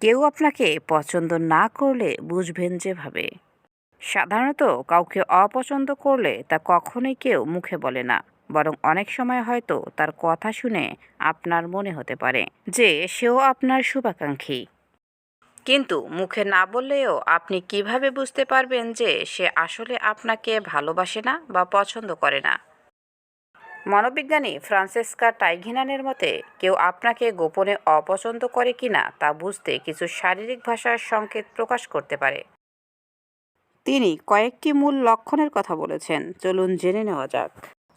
কেউ আপনাকে পছন্দ না করলে বুঝবেন যেভাবে। সাধারণত কাউকে অপছন্দ করলে তা কখনোই কেউ মুখে বলে না। বরং অনেক সময় হয়তো তার কথা শুনে আপনার মনে হতে পারে যে সেও আপনার শুভাকাঙ্ক্ষী। কিন্তু মুখে না বললেও আপনি কীভাবে বুঝতে পারবেন যে সে আসলে আপনাকে ভালোবাসে না বা পছন্দ করে না? মনোবিজ্ঞানী ফ্রান্সেসকা টাইঘিনানের মতে, কেউ আপনাকে গোপনে অপছন্দ করে কিনা তা বুঝতে কিছু শারীরিক ভাষার সংকেত প্রকাশ করতে পারে। তিনি কয়েকটি মূল লক্ষণের কথা বলেছেন, চলুন জেনে নেওয়া যাক।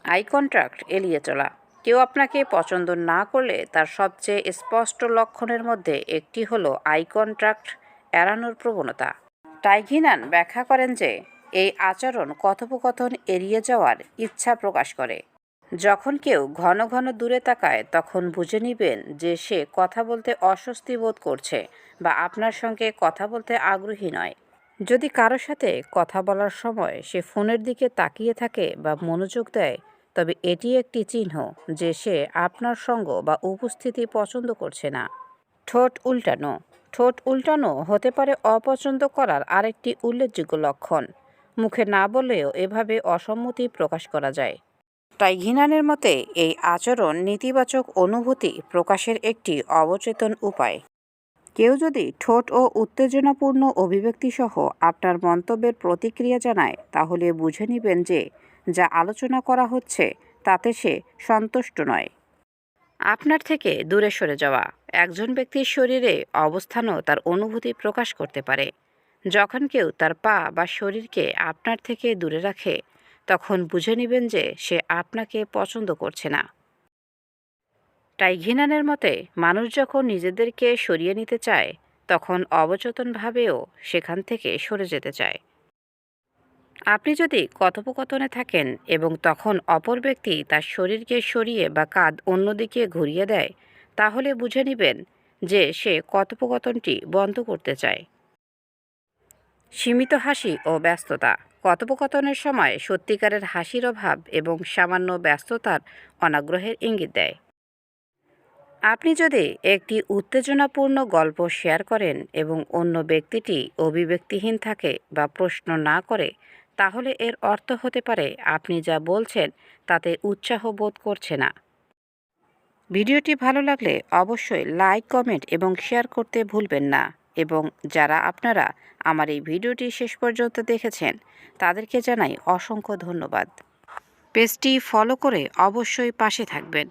আই কন্ট্রাক্ট এড়িয়ে চলা। কেউ আপনাকে পছন্দ না করলে তার সবচেয়ে স্পষ্ট লক্ষণের মধ্যে একটি হলো আই কন্ট্রাক্ট এড়ানোর প্রবণতা। টাইঘিনান ব্যাখ্যা করেন যে, এই আচরণ কথোপকথন এড়িয়ে যাওয়ার ইচ্ছা প্রকাশ করে। যখন কেউ ঘন ঘন দূরে তাকায়, তখন বুঝে নিবেন যে সে কথা বলতে অস্বস্তি বোধ করছে বা আপনার সঙ্গে কথা বলতে আগ্রহী নয়। যদি কারও সাথে কথা বলার সময় সে ফোনের দিকে তাকিয়ে থাকে বা মনোযোগ দেয়, তবে এটি একটি চিহ্ন যে সে আপনার সঙ্গ বা উপস্থিতি পছন্দ করছে না। ঠোঁট উল্টানো। ঠোঁট উল্টানো হতে পারে অপছন্দ করার আরেকটি উল্লেখযোগ্য লক্ষণ। মুখে না বললেও এভাবে অসম্মতি প্রকাশ করা যায়। তাই ঘৃণানের মতে এই আচরণ নেতিবাচক অনুভূতি প্রকাশের একটি অবচেতন উপায়। কেউ যদি ঠোঁট ও উত্তেজনাপূর্ণ অভিব্যক্তিসহ আপনার মন্তব্যের প্রতিক্রিয়া জানায়, তাহলে বুঝে নেবেন যে যা আলোচনা করা হচ্ছে তাতে সে সন্তুষ্ট নয়। আপনার থেকে দূরে সরে যাওয়া, একজন ব্যক্তির শরীরে অবস্থানও তার অনুভূতি প্রকাশ করতে পারে। যখন কেউ তার পা বা শরীরকে আপনার থেকে দূরে রাখে তখন বুঝে নেবেন যে সে আপনাকে পছন্দ করছে না। তাই ঘৃণানের মতে, মানুষ যখন নিজেদেরকে সরিয়ে নিতে চায়, তখন অবচেতনভাবেও সেখান থেকে সরে যেতে চায়। আপনি যদি কথোপকথনে থাকেন এবং তখন অপর ব্যক্তি তার শরীরকে সরিয়ে বা কাঁধ অন্যদিকে ঘুরিয়ে দেয়, তাহলে বুঝে নেবেন যে সে কথোপকথনটি বন্ধ করতে চায়। সীমিত হাসি ও ব্যস্ততা। কথোপকথনের সময় সত্যিকারের হাসির অভাব এবং সামান্য ব্যস্ততার অনাগ্রহের ইঙ্গিত দেয়। আপনি যদি একটি উত্তেজনাপূর্ণ গল্প শেয়ার করেন এবং অন্য ব্যক্তিটি অভিব্যক্তিহীন থাকে বা প্রশ্ন না করে, তাহলে এর অর্থ হতে পারে আপনি যা বলছেন তাতে উৎসাহ বোধ করছে না। ভিডিওটি ভালো লাগলে অবশ্যই লাইক, কমেন্ট এবং শেয়ার করতে ভুলবেন না। এবং যারা আপনারা আমার এই ভিডিওটি শেষ পর্যন্ত দেখেছেন, তাদেরকে জানাই অসংখ্য ধন্যবাদ। পেজটি ফলো করে অবশ্যই পাশে থাকবেন।